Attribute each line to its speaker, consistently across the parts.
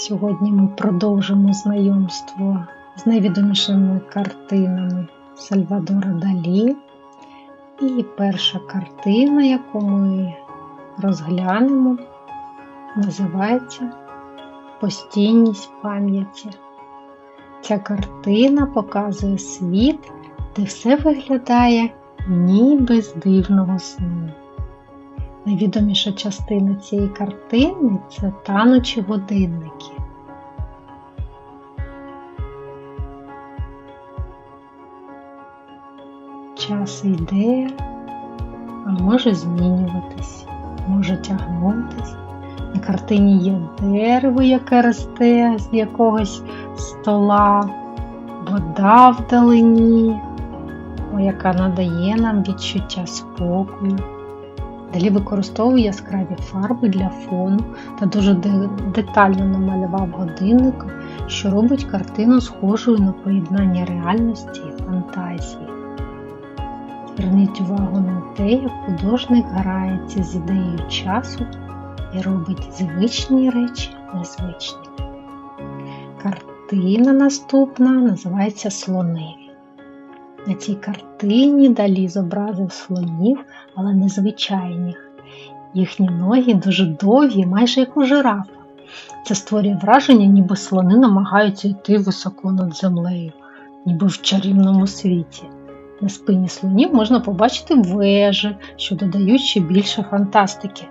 Speaker 1: Сьогодні ми продовжимо знайомство з найвідомішими картинами Сальвадора Далі. І перша картина, яку ми розглянемо, називається Постійність пам'яті. Ця картина показує світ, де все виглядає ніби з дивного сну. Найвідоміша частина цієї картини це танучі годинники. Час йде, а може змінюватись, може тягнутись. На картині є дерево, яке росте з якогось стола, вода вдалині, яка надає нам відчуття спокою. Далі використовував яскраві фарби для фону та дуже детально намалював годинник, що робить картину схожою на поєднання реальності і фантазії. Зверніть увагу на те, як художник грається з ідеєю часу і робить звичні речі незвичні. Картина наступна називається Слони. На цій картині далі зобразив слонів, але незвичайних. Їхні ноги дуже довгі, майже як у жирафа. Це створює враження, ніби слони намагаються йти високо над землею, ніби в чарівному світі. На спині слонів можна побачити вежі, що додають ще більше фантастики.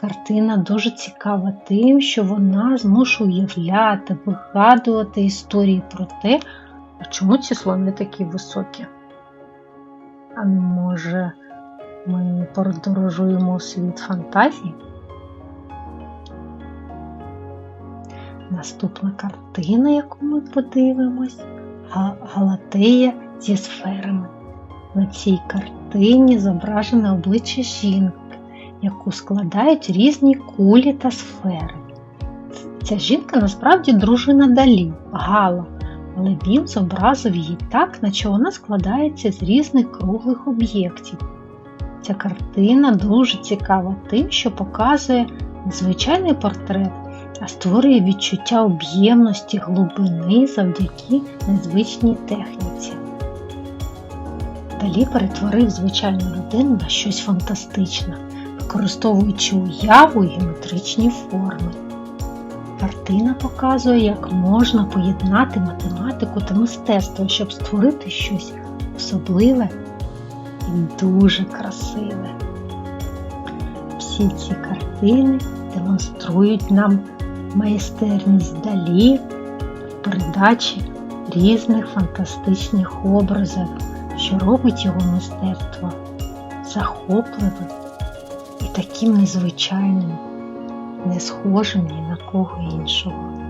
Speaker 1: Картина дуже цікава тим, що вона змушує уявляти, вигадувати історії про те, а чому ці слони такі високі? А може, ми подорожуємо в світ фантазії? Наступна картина, яку ми подивимось, Галатея зі сферами. На цій картині зображене обличчя жінки, яку складають різні кулі та сфери. Ця жінка насправді дружина Далі, Гала, але він зобразив її так, наче вона складається з різних круглих об'єктів. Ця картина дуже цікава тим, що показує звичайний портрет, а створює відчуття об'ємності глибини завдяки незвичній техніці. Далі перетворив звичайну людину на щось фантастичне, використовуючи уяву і геометричні форми. Картина показує, як можна поєднати математику та мистецтво, щоб створити щось особливе і дуже красиве. Всі ці картини демонструють нам майстерність далі передачі різних фантастичних образів, що робить його мистецтво захопливим і таким незвичайним не схожим ні на кого іншого.